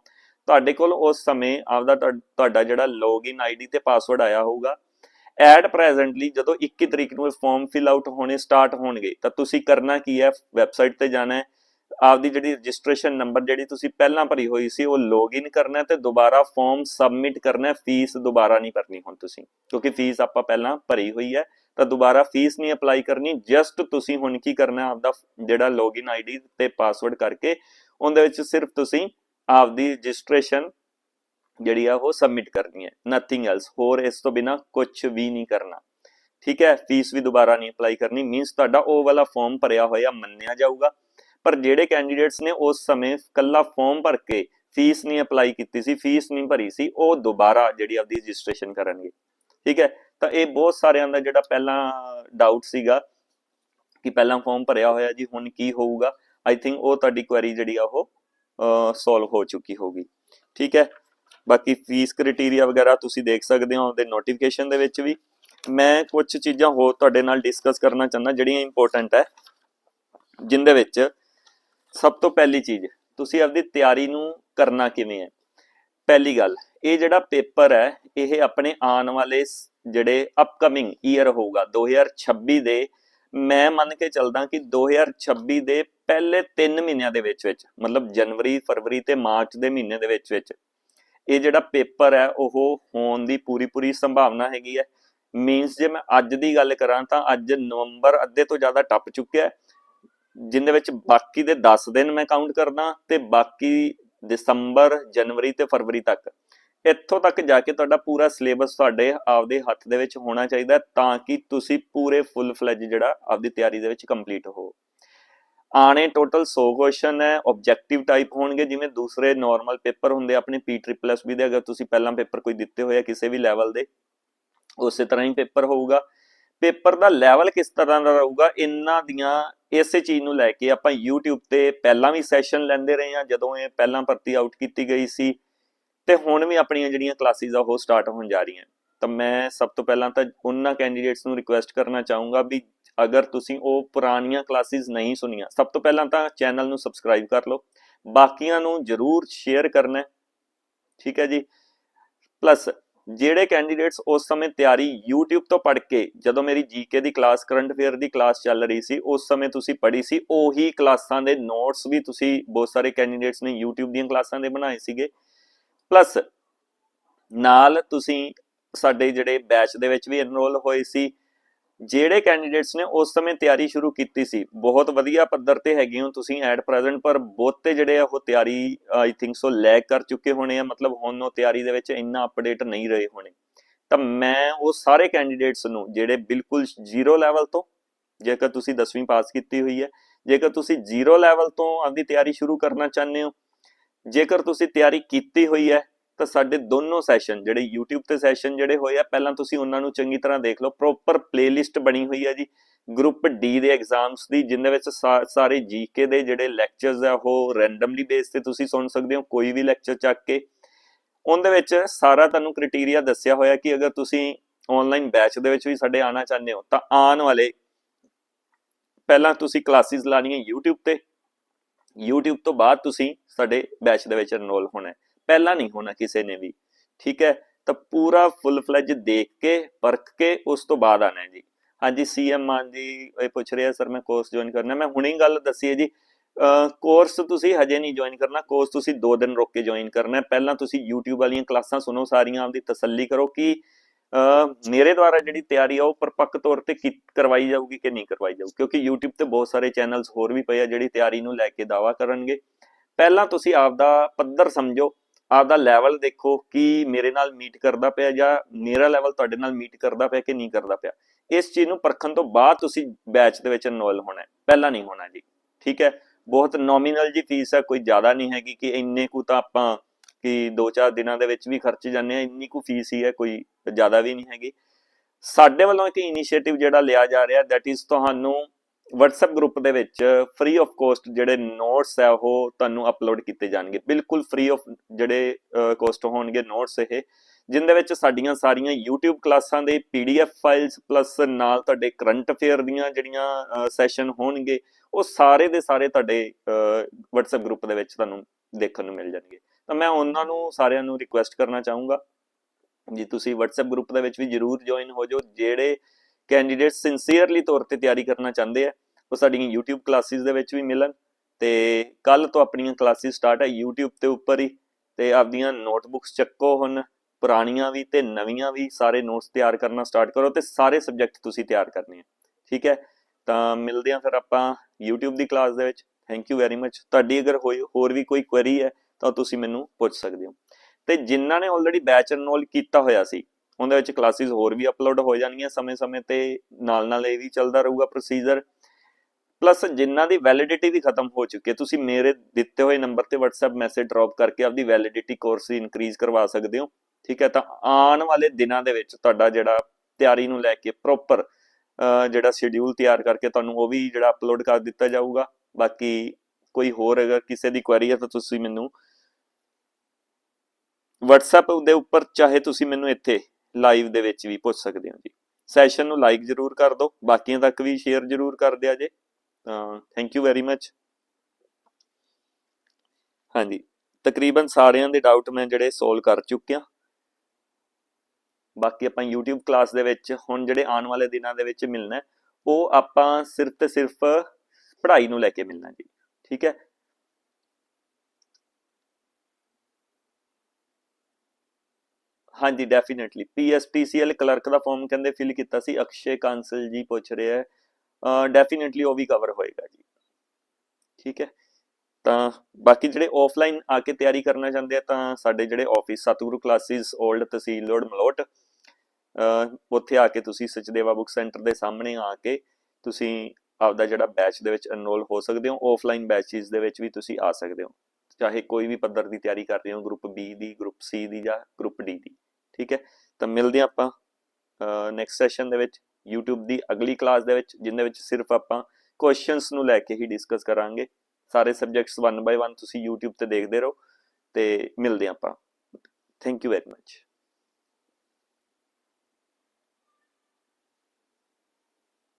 ਤੁਹਾਡੇ ਕੋਲ ਉਸ ਸਮੇਂ ਆਪਦਾ ਤੁਹਾਡਾ ਜਿਹੜਾ ਲੌਗਇਨ ਆਈਡੀ ਤੇ ਪਾਸਵਰਡ ਆਇਆ ਹੋਊਗਾ ਐਟ ਪ੍ਰੈਜ਼ੈਂਟਲੀ ਜਦੋਂ 21 ਤਰੀਕ ਨੂੰ ਇਹ ਫਾਰਮ ਫਿਲ ਆਊਟ ਹੋਣੇ ਸਟਾਰਟ ਹੋਣਗੇ, ਤਾਂ ਤੁਸੀਂ ਕਰਨਾ ਕੀ ਹੈ? ਵੈਬਸਾਈਟ ਤੇ ਜਾਣਾ ਹੈ। ਆਪਦੀ ਜਿਹੜੀ ਰਜਿਸਟ੍ਰੇਸ਼ਨ ਨੰਬਰ ਜਿਹੜੀ ਤੁਸੀਂ ਪਹਿਲਾਂ ਭਰੀ ਹੋਈ ਸੀ, ਉਹ ਲੌਗਇਨ ਕਰਨਾ ਹੈ ਤੇ ਦੁਬਾਰਾ ਫਾਰਮ ਸਬਮਿਟ ਕਰਨਾ ਫੀਸ ਦੁਬਾਰਾ ਨਹੀਂ ਭਰਨੀ ਹੁਣ ਤੁਸੀਂ, ਕਿਉਂਕਿ ਫੀਸ ਆਪਾਂ ਪਹਿਲਾਂ ਭਰੀ ਹੋਈ ਹੈ, ਤਾਂ ਦੁਬਾਰਾ ਫੀਸ ਨਹੀਂ ਅਪਲਾਈ ਕਰਨੀ। ਜਸਟ ਤੁਸੀਂ ਹੁਣ ਕੀ ਕਰਨਾ ਆਪਦਾ ਜਿਹੜਾ ਲੌਗਇਨ ਆਈਡੀ ਤੇ ਪਾਸਵਰਡ ਕਰਕੇ, ਉਹਦੇ ਵਿੱਚ ਸਿਰਫ ਤੁਸੀਂ ਆਪਦੀ ਰਜਿਸਟ੍ਰੇਸ਼ਨ ਜਿਹੜੀ ਆ ਉਹ ਸਬਮਿਟ ਕਰਨੀ ਹੈ ਨਥਿੰਗ ਐਲਸ ਹੋਰ ਇਸ ਤੋਂ ਬਿਨਾ ਕੁਝ ਵੀ ਨਹੀਂ ਕਰਨਾ। ਠੀਕ ਹੈ ਫੀਸ ਵੀ ਦੁਬਾਰਾ ਨਹੀਂ ਅਪਲਾਈ ਕਰਨੀ। ਮੀਨਸ ਤੁਹਾਡਾ ਉਹ ਵਾਲਾ ਫਾਰਮ ਭਰਿਆ ਹੋਇਆ ਮੰਨਿਆ ਜਾਊਗਾ। ਪਰ ਜਿਹੜੇ ਕੈਂਡੀਡੇਟਸ ਨੇ ਉਸ ਸਮੇਂ ਕੱਲਾ ਫਾਰਮ ਭਰ ਕੇ ਫੀਸ ਨਹੀਂ ਅਪਲਾਈ ਕੀਤੀ ਸੀ ਫੀਸ ਨਹੀਂ ਭਰੀ ਸੀ, ਉਹ ਦੁਬਾਰਾ ਜਿਹੜੀ ਆਪਦੀ ਰਜਿਸਟ੍ਰੇਸ਼ਨ ਕਰਨਗੇ। ਠੀਕ ਹੈ, ਤਾਂ ਇਹ ਬਹੁਤ ਸਾਰਿਆਂ ਦਾ ਜਿਹੜਾ ਪਹਿਲਾਂ ਡਾਊਟ ਸੀਗਾ ਕਿ ਪਹਿਲਾਂ ਫਾਰਮ ਭਰਿਆ ਹੋਇਆ ਜੀ, ਹੁਣ ਕੀ ਹੋਊਗਾ? ਆਈ ਥਿੰਕ ਉਹ ਤੁਹਾਡੀ ਕੁਐਰੀ ਜਿਹੜੀ ਆ ਉਹ ਸੋਲਵ ਹੋ ਚੁੱਕੀ ਹੋਗੀ ਠੀਕ ਹੈ ਬਾਕੀ ਫੀਸ ਕ੍ਰਾਈਟੇਰੀਆ ਵਗੈਰਾ ਤੁਸੀਂ ਦੇਖ ਸਕਦੇ ਹੋ ਉਹਦੇ ਨੋਟੀਫਿਕੇਸ਼ਨ ਦੇ ਵਿੱਚ ਵੀ। ਮੈਂ ਕੁਝ ਚੀਜ਼ਾਂ ਹੋਰ ਤੁਹਾਡੇ ਨਾਲ ਡਿਸਕਸ ਕਰਨਾ ਚਾਹੁੰਦਾ, ਜਿਹੜੀਆਂ ਇੰਪੋਰਟੈਂਟ ਹੈ, ਜਿੰਦੇ ਵਿੱਚ ਸਭ ਤੋਂ ਪਹਿਲੀ ਚੀਜ਼, ਤੁਸੀਂ ਆਪਦੀ ਤਿਆਰੀ ਨੂੰ ਕਰਨਾ ਕਿਵੇਂ ਹੈ? ਪਹਿਲੀ ਗੱਲ, ਇਹ ਜਿਹੜਾ ਪੇਪਰ ਹੈ, ਇਹ ਆਪਣੇ ਆਉਣ ਵਾਲੇ ਜਿਹੜੇ ਅਪਕਮਿੰਗ ਈਅਰ ਹੋਊਗਾ 2026 ਦੇ, ਮੈਂ ਮੰਨ ਕੇ ਚੱਲਦਾ ਕਿ 2026 ਦੇ ਪਹਿਲੇ 3 ਮਹੀਨਿਆਂ ਦੇ ਵਿੱਚ ਵਿੱਚ, ਮਤਲਬ ਜਨਵਰੀ, ਫਰਵਰੀ ਤੇ ਮਾਰਚ ਦੇ ਮਹੀਨੇ ਦੇ ਵਿੱਚ ਵਿੱਚ ਇਹ ਜਿਹੜਾ ਪੇਪਰ ਹੈ, ਉਹ ਹੋਣ ਦੀ ਪੂਰੀ ਪੂਰੀ ਸੰਭਾਵਨਾ ਹੈਗੀ ਹੈ। ਮੀਨਸ ਜੇ ਮੈਂ ਅੱਜ ਦੀ ਗੱਲ ਕਰਾਂ ਤਾਂ ਅੱਜ ਨਵੰਬਰ ਅੱਧੇ ਤੋਂ ਜ਼ਿਆਦਾ ਟੱਪ ਚੁੱਕਿਆ ਹੈ, ਜਿੰਦੇ ਵਿੱਚ ਬਾਕੀ ਦੇ 10 ਦਿਨ ਮੈਂ ਕਾਊਂਟ ਕਰਦਾ ਤੇ ਬਾਕੀ ਦਸੰਬਰ, ਜਨਵਰੀ ਤੇ ਫਰਵਰੀ ਤੱਕ। ਇੱਥੋਂ ਤੱਕ ਜਾ ਕੇ ਤੁਹਾਡਾ ਪੂਰਾ ਸਿਲੇਬਸ ਤੁਹਾਡੇ ਆਪਦੇ ਹੱਥ ਦੇ ਵਿੱਚ ਹੋਣਾ ਚਾਹੀਦਾ ਤਾਂ ਕਿ ਤੁਸੀਂ ਪੂਰੇ ਫੁੱਲ ਫਲੈਜ ਜਿਹੜਾ ਆਪਦੀ ਤਿਆਰੀ ਦੇ ਵਿੱਚ ਕੰਪਲੀਟ ਹੋ। ਆਣੇ ਟੋਟਲ 100 ਕੁਐਸਚਨ ਹੈ ਆਬਜੈਕਟਿਵ ਟਾਈਪ ਹੋਣਗੇ, ਜਿਵੇਂ ਦੂਸਰੇ ਨਾਰਮਲ ਪੇਪਰ ਹੁੰਦੇ ਆਪਣੇ ਪੀ ਟ੍ਰਿਪਲਸ ਵੀ ਦੇ, ਅਗਰ ਤੁਸੀਂ ਪਹਿਲਾਂ ਪੇਪਰ ਕੋਈ ਦਿੱਤੇ ਹੋਏ ਕਿਸੇ ਵੀ ਲੈਵਲ ਦੇ, ਉਸੇ ਤਰ੍ਹਾਂ ਹੀ ਪੇਪਰ ਹੋਊਗਾ। ਪੇਪਰ ਦਾ ਲੈਵਲ ਕਿਸ ਤਰ੍ਹਾਂ ਦਾ ਰਹੂਗਾ, ਇਹਨਾਂ ਦੀਆਂ ਇਸੇ ਚੀਜ਼ ਨੂੰ ਲੈ ਕੇ ਆਪਾਂ YouTube ਤੇ ਪਹਿਲਾਂ ਵੀ ਸੈਸ਼ਨ ਲੈਂਦੇ ਰਹੇ ਹਾਂ, ਜਦੋਂ ਇਹ ਪਹਿਲਾਂ ਭਰਤੀ ਆਊਟ ਕੀਤੀ ਗਈ ਸੀ, ਤੇ ਹੁਣ ਵੀ ਆਪਣੀਆਂ ਜਿਹੜੀਆਂ ਕਲਾਸਿਸ ਆ, ਉਹ ਸਟਾਰਟ ਹੋਣ ਜਾ ਰਹੀਆਂ। ਤਾਂ ਮੈਂ ਸਭ ਤੋਂ ਪਹਿਲਾਂ ਤਾਂ ਉਹਨਾਂ ਕੈਂਡੀਡੇਟਸ ਨੂੰ ਰਿਕੁਐਸਟ ਕਰਨਾ ਚਾਹੂੰਗਾ ਵੀ ਅਗਰ ਤੁਸੀਂ ਉਹ ਪੁਰਾਣੀਆਂ ਕਲਾਸਿਸ ਨਹੀਂ ਸੁਣੀਆਂ, ਸਭ ਤੋਂ ਪਹਿਲਾਂ ਤਾਂ ਚੈਨਲ ਨੂੰ ਸਬਸਕ੍ਰਾਈਬ ਕਰ ਲਓ। ਬਾਕੀਆਂ ਨੂੰ ਜਰੂਰ ਸ਼ੇਅਰ ਕਰਨਾ ਠੀਕ ਹੈ ਜੀ? ਪਲੱਸ ਜਿਹੜੇ ਕੈਂਡੀਡੇਟਸ ਉਸ ਸਮੇਂ ਤਿਆਰੀ YouTube ਤੋਂ ਪੜ੍ਹ ਕੇ, ਜਦੋਂ ਮੇਰੀ ਜੀਕੇ ਦੀ ਕਲਾਸ ਕਰੰਟ ਅਫੇਅਰ ਦੀ ਕਲਾਸ ਚੱਲ ਰਹੀ ਸੀ, ਉਸ ਸਮੇਂ ਤੁਸੀਂ ਪੜ੍ਹੀ ਸੀ, ਉਹੀ ਕਲਾਸਾਂ ਦੇ ਨੋਟਸ ਵੀ ਤੁਸੀਂ ਬਹੁਤ ਸਾਰੇ ਕੈਂਡੀਡੇਟਸ ਨੇ YouTube ਦੀਆਂ ਕਲਾਸਾਂ ਦੇ ਬਣਾਏ ਸੀਗੇ। ਪਲੱਸ ਨਾਲ ਤੁਸੀਂ ਸਾਡੇ ਜਿਹੜੇ ਬੈਚ ਦੇ ਵਿੱਚ ਵੀ ਐਨਰੋਲ ਹੋਏ ਸੀ ਜਿਹੜੇ ਕੈਂਡੀਡੇਟਸ ਨੇ ਉਸ ਸਮੇਂ ਤਿਆਰੀ ਸ਼ੁਰੂ ਕੀਤੀ ਸੀ, ਬਹੁਤ ਵਧੀਆ ਪੱਧਰ ਤੇ ਹੈਗੇ ਹੋ ਤੁਸੀਂ ਐਟ ਪ੍ਰੈਜ਼ੈਂਟ ਪਰ ਬਹੁਤੇ ਜਿਹੜੇ ਆ, ਉਹ ਤਿਆਰੀ ਆਈ ਥਿੰਕ ਸੋ ਲੈਗ ਕਰ ਚੁੱਕੇ ਹੋਣੇ ਆ, ਮਤਲਬ ਹੁਣ ਉਹ ਤਿਆਰੀ ਦੇ ਵਿੱਚ ਇੰਨਾ ਅਪਡੇਟ ਨਹੀਂ ਰਹੇ ਹੋਣੇ। ਤਾਂ ਮੈਂ ਉਹ ਸਾਰੇ ਕੈਂਡੀਡੇਟਸ ਨੂੰ, ਜਿਹੜੇ ਬਿਲਕੁਲ ਜ਼ੀਰੋ ਲੈਵਲ ਤੋਂ, ਜੇਕਰ ਤੁਸੀਂ 10ਵੀਂ ਪਾਸ ਕੀਤੀ ਹੋਈ ਹੈ, ਜੇਕਰ ਤੁਸੀਂ ਜ਼ੀਰੋ ਲੈਵਲ ਤੋਂ ਆਪਦੀ ਤਿਆਰੀ ਸ਼ੁਰੂ ਕਰਨਾ ਚਾਹੁੰਦੇ ਹੋ, ਜੇਕਰ ਤੁਸੀਂ ਤਿਆਰੀ ਕੀਤੀ ਹੋਈ ਹੈ ਤਾਂ ਸਾਡੇ ਦੋਨੋਂ ਸੈਸ਼ਨ ਜਿਹੜੇ YouTube ਤੇ ਸੈਸ਼ਨ ਜਿਹੜੇ ਹੋਏ ਆ, ਪਹਿਲਾਂ ਤੁਸੀਂ ਉਹਨਾਂ ਨੂੰ ਚੰਗੀ ਤਰ੍ਹਾਂ ਦੇਖ ਲਓ। ਪ੍ਰੋਪਰ ਪਲੇਲਿਸਟ ਬਣੀ ਹੋਈ ਹੈ ਜੀ। ਗਰੁੱਪ ਡੀ ਦੇ ਐਗਜ਼ਾਮਸ ਦੀ, ਜਿੰਦੇ ਵਿੱਚ ਸਾਰੇ ਜੀਕੇ ਦੇ ਜਿਹੜੇ ਲੈਕਚਰਸ ਆ, ਉਹ ਰੈਂਡਮਲੀ ਬੇਸ ਤੇ ਤੁਸੀਂ ਸੁਣ ਸਕਦੇ ਹੋ, ਕੋਈ ਵੀ ਲੈਕਚਰ ਚੱਕ ਕੇ। ਉਹਦੇ ਵਿੱਚ ਸਾਰਾ ਤੁਹਾਨੂੰ ਕ੍ਰਾਈਟੇਰੀਆ ਦੱਸਿਆ ਹੋਇਆ ਕਿ ਅਗਰ ਤੁਸੀਂ ਆਨਲਾਈਨ ਬੈਚ ਦੇ ਵਿੱਚ ਵੀ ਸਾਡੇ ਆਣਾ ਚਾਹੁੰਦੇ ਹੋ, ਤਾਂ ਆਉਣ ਵਾਲੇ ਪਹਿਲਾਂ ਤੁਸੀਂ ਕਲਾਸਿਸ ਲਾਣੀਆਂ YouTube ਤੇ। YouTube ਤੋਂ ਬਾਅਦ ਤੁਸੀਂ ਸਾਡੇ ਬੈਚ ਦੇ ਵਿੱਚ ਐਨਰੋਲ ਹੋਣਾ ਹੈ। ਪਹਿਲਾਂ ਨਹੀਂ ਹੋਣਾ ਕਿਸੇ ਨੇ ਵੀ, ਠੀਕ ਹੈ? ਤਾਂ ਪੂਰਾ ਫੁੱਲ ਫਲੈਜ ਦੇਖ ਕੇ, ਪਰਖ ਕੇ ਉਸ ਤੋਂ ਬਾਅਦ ਆਣਾ ਜੀ। ਹਾਂਜੀ ਸੀਐਮ ਮਾਨ ਜੀ, ਇਹ ਪੁੱਛ ਰਿਹਾ ਸਰ ਮੈਂ ਕੋਰਸ ਜੁਆਇਨ ਕਰਨਾ ਮੈਂ ਹੁਣੇ ਗੱਲ ਦੱਸੀ ਹੈ ਜੀ। ਕੋਰਸ ਤੁਸੀਂ ਹਜੇ ਨਹੀਂ ਜੁਆਇਨ ਕਰਨਾ ਕੋਰਸ ਤੁਸੀਂ 2 ਦਿਨ ਰੁਕ ਕੇ ਜੁਆਇਨ ਕਰਨਾ ਹੈ। ਪਹਿਲਾਂ ਤੁਸੀਂ YouTube ਵਾਲੀਆਂ ਕਲਾਸਾਂ ਸੁਣੋ, ਸਾਰੀਆਂ ਆਪਦੀ ਤਸੱਲੀ ਕਰੋ ਕਿ ਮੇਰੇ ਦੁਆਰਾ ਜਿਹੜੀ ਤਿਆਰੀ ਆ, ਉਹ ਪਰਪੱਕ ਤੌਰ ਤੇ ਕੀ ਕਰਵਾਈ ਜਾਊਗੀ ਕਿ ਨਹੀਂ ਕਰਵਾਈ ਜਾਊਗੀ? ਕਿਉਂਕਿ YouTube ਤੇ ਬਹੁਤ ਸਾਰੇ ਚੈਨਲਸ ਹੋਰ ਵੀ ਪਏ ਆ, ਜਿਹੜੀ ਤਿਆਰੀ ਨੂੰ ਲੈ ਕੇ ਦਾਵਾ ਕਰਨਗੇ। ਪਹਿਲਾਂ ਤੁਸੀਂ ਆਪਦਾ ਪੱਧਰ ਸਮਝੋ ਆਪਦਾ ਲੈਵਲ ਦੇਖੋ ਕਿ ਮੇਰੇ ਨਾਲ ਮੀਟ ਕਰਦਾ ਪਿਆ ਜਾਂ ਮੇਰਾ ਲੈਵਲ ਤੁਹਾਡੇ ਨਾਲ ਮੀਟ ਕਰਦਾ ਪਿਆ ਕਿ ਨਹੀਂ ਕਰਦਾ ਪਿਆ। ਇਸ ਚੀਜ਼ ਨੂੰ ਪਰਖਣ ਤੋਂ ਬਾਅਦ ਤੁਸੀਂ ਬੈਚ ਦੇ ਵਿੱਚ ਇਨਵੋਲ ਹੋਣਾ ਹੈ। ਪਹਿਲਾਂ ਨਹੀਂ ਹੋਣਾ ਜੀ। ਠੀਕ ਹੈ? ਬਹੁਤ ਨੋਮੀਨਲ ਜੀ ਫੀਸ ਹੈ, ਕੋਈ ਜ਼ਿਆਦਾ ਨਹੀਂ ਹੈਗੀ ਕਿ ਇੰਨੇ ਕੁ ਤਾਂ ਆਪਾਂ ਕਿ 2-4 ਦਿਨਾਂ ਦੇ ਵਿੱਚ ਵੀ ਖਰਚ ਜਾਂਦੇ ਆ ਇੰਨੀ ਕੁ ਫੀਸ ਹੀ ਹੈ, ਕੋਈ ਜ਼ਿਆਦਾ ਵੀ ਨਹੀਂ ਹੈਗੀ। ਸਾਡੇ ਵੱਲੋਂ ਇੱਕ ਇਨੀਸ਼ੀਏਟਿਵ ਜਿਹੜਾ ਲਿਆ ਜਾ ਰਿਹਾ ਦੈਟ ਇਜ਼ ਤੁਹਾਨੂੰ WhatsApp ਗਰੁੱਪ ਦੇ ਵਿੱਚ ਫ੍ਰੀ ਆਫ ਕੋਸਟ ਜਿਹੜੇ ਨੋਟਸ ਹੈ ਉਹ ਤੁਹਾਨੂੰ ਅਪਲੋਡ ਕੀਤੇ ਜਾਣਗੇ। ਬਿਲਕੁਲ ਫ੍ਰੀ ਆਫ ਜਿਹੜੇ ਕੋਸਟ ਹੋਣਗੇ ਨੋਟਸ ਇਹ, ਜਿੰਦੇ ਵਿੱਚ ਸਾਡੀਆਂ ਸਾਰੀਆਂ YouTube ਕਲਾਸਾਂ ਦੇ PDF ਫਾਈਲਸ ਪਲੱਸ ਨਾਲ ਤੁਹਾਡੇ ਕਰੰਟ ਅਫੇਅਰ ਦੀਆਂ ਜਿਹੜੀਆਂ ਸੈਸ਼ਨ ਹੋਣਗੇ, ਉਹ ਸਾਰੇ ਦੇ ਸਾਰੇ ਤੁਹਾਡੇ WhatsApp ਗਰੁੱਪ ਦੇ ਵਿੱਚ ਤੁਹਾਨੂੰ ਦੇਖਣ ਨੂੰ ਮਿਲ ਜਾਣਗੇ। ਤਾਂ ਮੈਂ ਉਹਨਾਂ ਨੂੰ, ਸਾਰਿਆਂ ਨੂੰ ਰਿਕੁਐਸਟ ਕਰਨਾ ਚਾਹੂੰਗਾ, ਜੀ ਤੁਸੀਂ WhatsApp ਗਰੁੱਪ ਦੇ ਵਿੱਚ ਵੀ ਜਰੂਰ ਜੁਆਇਨ ਹੋ ਜਾਓ, ਜਿਹੜੇ ਕੈਂਡੀਡੇਟ ਸਿੰਸੀਅਰਲੀ ਤੌਰ ਤੇ ਤਿਆਰੀ ਕਰਨਾ ਚਾਹੁੰਦੇ ਆ, ਉਹ ਸਾਡੀਆਂ YouTube ਕਲਾਸਿਸ ਦੇ ਵਿੱਚ ਵੀ ਮਿਲਣ ਤੇ ਕੱਲ ਤੋਂ ਆਪਣੀਆਂ ਕਲਾਸਿਸ ਸਟਾਰਟ ਹੈ YouTube ਤੇ ਉੱਪਰ ਹੀ ਤੇ ਆਪਦੀਆਂ ਨੋਟਬੁੱਕਸ ਚੱਕੋ ਹੁਣ, ਪੁਰਾਣੀਆਂ ਵੀ ਤੇ ਨਵੀਆਂ ਵੀ ਸਾਰੇ ਨੋਟਸ ਤਿਆਰ ਕਰਨਾ ਸਟਾਰਟ ਕਰੋ ਤੇ ਸਾਰੇ ਸਬਜੈਕਟ ਤੁਸੀਂ ਤਿਆਰ ਕਰਨੇ ਆ, ਠੀਕ ਹੈ? ਤਾਂ ਮਿਲਦੇ ਆ ਫਿਰ ਆਪਾਂ YouTube ਦੀ ਕਲਾਸ ਦੇ ਵਿੱਚ ਥੈਂਕ ਯੂ ਵੈਰੀ ਮੱਚ ਤੁਹਾਡੀ ਅਗਰ ਹੋਈ, ਹੋਰ ਵੀ ਕੋਈ ਕੁਐਰੀ ਹੈ ਤਾਂ ਤੁਸੀਂ ਮੈਨੂੰ ਪੁੱਛ ਸਕਦੇ ਹੋ। ਤੇ ਜਿਨ੍ਹਾਂ ਨੇ ਆਲਰੇਡੀ ਬੈਚ ਐਨਰੋਲ ਕੀਤਾ ਹੋਇਆ ਸੀ ਉਹਦੇ ਵਿੱਚ ਕਲਾਸਿਸ ਹੋਰ ਵੀ ਅਪਲੋਡ ਹੋ ਜਾਣਗੀਆਂ ਸਮੇਂ-ਸਮੇਂ ਤੇ ਨਾਲ ਨਾਲ ਇਹ ਵੀ ਚੱਲਦਾ ਰਹੂਗਾ ਪ੍ਰੋਸੀਜਰ ਪਲੱਸ ਜਿਨ੍ਹਾਂ ਦੀ ਵੈਲਿਡਿਟੀ ਵੀ ਖਤਮ ਹੋ ਚੁੱਕੀ ਹੈ, ਤੁਸੀਂ ਮੇਰੇ ਦਿੱਤੇ ਹੋਏ ਨੰਬਰ ਤੇ WhatsApp ਮੈਸੇਜ ਡ੍ਰੌਪ ਕਰਕੇ ਆਪਦੀ ਵੈਲਿਡਿਟੀ ਕੋਰਸ ਇਨਕਰੀਜ਼ ਕਰਵਾ ਸਕਦੇ ਹੋ। ਠੀਕ ਹੈ, ਤਾਂ ਆਉਣ ਵਾਲੇ ਦਿਨਾਂ ਦੇ ਵਿੱਚ ਤੁਹਾਡਾ ਜਿਹੜਾ ਤਿਆਰੀ ਨੂੰ ਲੈ ਕੇ ਪ੍ਰੋਪਰ ਜਿਹੜਾ ਸ਼ਡਿਊਲ ਤਿਆਰ ਕਰਕੇ ਤੁਹਾਨੂੰ ਉਹ ਵੀ ਜਿਹੜਾ ਅਪਲੋਡ ਕਰ ਦਿੱਤਾ ਜਾਊਗਾ। ਬਾਕੀ ਕੋਈ ਹੋਰ ਅਗਰ ਕਿਸੇ ਦੀ ਕੁਐਰੀ ਹੈ ਤਾਂ ਤੁਸੀਂ ਮੈਨੂੰ WhatsApp ਦੇ ਉੱਪਰ, ਚਾਹੇ ਤੁਸੀਂ ਮੈਨੂੰ ਇੱਥੇ ਲਾਈਵ ਦੇ ਵਿੱਚ ਵੀ ਪੁੱਛ ਸਕਦੇ ਹੋ ਜੀ। ਸੈਸ਼ਨ ਨੂੰ ਲਾਈਕ ਜ਼ਰੂਰ ਕਰ ਦਿਓ, ਬਾਕੀਆਂ ਤੱਕ ਵੀ ਸ਼ੇਅਰ ਜ਼ਰੂਰ ਕਰ ਦਿਆ ਜੇ। ਤਾਂ ਥੈਂਕ ਯੂ ਵੈਰੀ ਮੱਚ ਹਾਂਜੀ, ਤਕਰੀਬਨ ਸਾਰਿਆਂ ਦੇ ਡਾਊਟ ਮੈਂ ਜਿਹੜੇ ਸੋਲਵ ਕਰ ਚੁੱਕਿਆ। ਬਾਕੀ ਆਪਾਂ YouTube ਕਲਾਸ ਦੇ ਵਿੱਚ ਹੁਣ ਜਿਹੜੇ ਆਉਣ ਵਾਲੇ ਦਿਨਾਂ ਦੇ ਵਿੱਚ ਮਿਲਣਾ ਉਹ ਆਪਾਂ ਸਿਰਫ ਤੇ ਸਿਰਫ ਪੜ੍ਹਾਈ ਨੂੰ ਲੈ ਕੇ ਮਿਲਣਾ ਜੀ। ਠੀਕ ਹੈ? ਹਾਂਜੀ ਡੈਫੀਨਿਟਲੀ ਪੀਐਸਪੀਸੀਐਲ ਕਲਰਕ ਦਾ ਫਾਰਮ ਕਹਿੰਦੇ ਫਿਲ ਕੀਤਾ ਸੀ, ਅਕਸ਼ੇ ਕਾਂਸਲ ਜੀ ਪੁੱਛ ਰਹੇ ਹੈ। ਡੈਫੀਨਿਟਲੀ ਉਹ ਵੀ ਕਵਰ ਹੋਏਗਾ ਜੀ। ਠੀਕ ਹੈ। ਤਾਂ ਬਾਕੀ ਜਿਹੜੇ ਆਫਲਾਈਨ ਆ ਕੇ ਤਿਆਰੀ ਕਰਨਾ ਚਾਹੁੰਦੇ ਆ, ਤਾਂ ਸਾਡੇ ਜਿਹੜੇ office Satguru classes old tehsil road Malout ਉੱਥੇ ਆ ਕੇ ਤੁਸੀਂ ਸਚਦੇਵਾ ਬੁੱਕ ਸੈਂਟਰ ਦੇ ਸਾਹਮਣੇ ਆ ਕੇ ਤੁਸੀਂ ਆਪਦਾ ਜਿਹੜਾ ਬੈਚ ਦੇ ਵਿੱਚ ਐਨਰੋਲ ਹੋ ਸਕਦੇ ਹੋ। ਆਫਲਾਈਨ ਬੈਚਿਸ ਦੇ ਵਿੱਚ ਵੀ ਤੁਸੀਂ ਆ ਸਕਦੇ ਹੋ। ਚਾਹੇ ਕੋਈ ਵੀ ਪੱਧਰ ਦੀ ਤਿਆਰੀ ਕਰ ਰਹੇ ਹੋ ਗਰੁੱਪ ਬੀ ਦੀ ਗਰੁੱਪ ਸੀ ਦੀ ਜਾਂ ਗਰੁੱਪ ਡੀ ਦੀ। ਠੀਕ ਹੈ? ਤਾਂ ਮਿਲਦੇ ਹਾਂ ਆਪਾਂ ਨੈਕਸਟ ਸੈਸ਼ਨ ਦੇ ਵਿੱਚ, YouTube ਦੀ ਅਗਲੀ ਕਲਾਸ ਦੇ ਵਿੱਚ, ਜਿੰਦੇ ਵਿੱਚ ਸਿਰਫ ਆਪਾਂ ਕੁਐਸਚਨਸ ਨੂੰ ਲੈ ਕੇ ਹੀ ਡਿਸਕਸ ਕਰਾਂਗੇ। ਸਾਰੇ ਸਬਜੈਕਟਸ ਵਨ ਬਾਈ ਵਨ ਤੁਸੀਂ YouTube ਤੇ ਦੇਖਦੇ ਰਹੋ ਤੇ ਮਿਲਦੇ ਹਾਂ ਆਪਾਂ। Thank you very much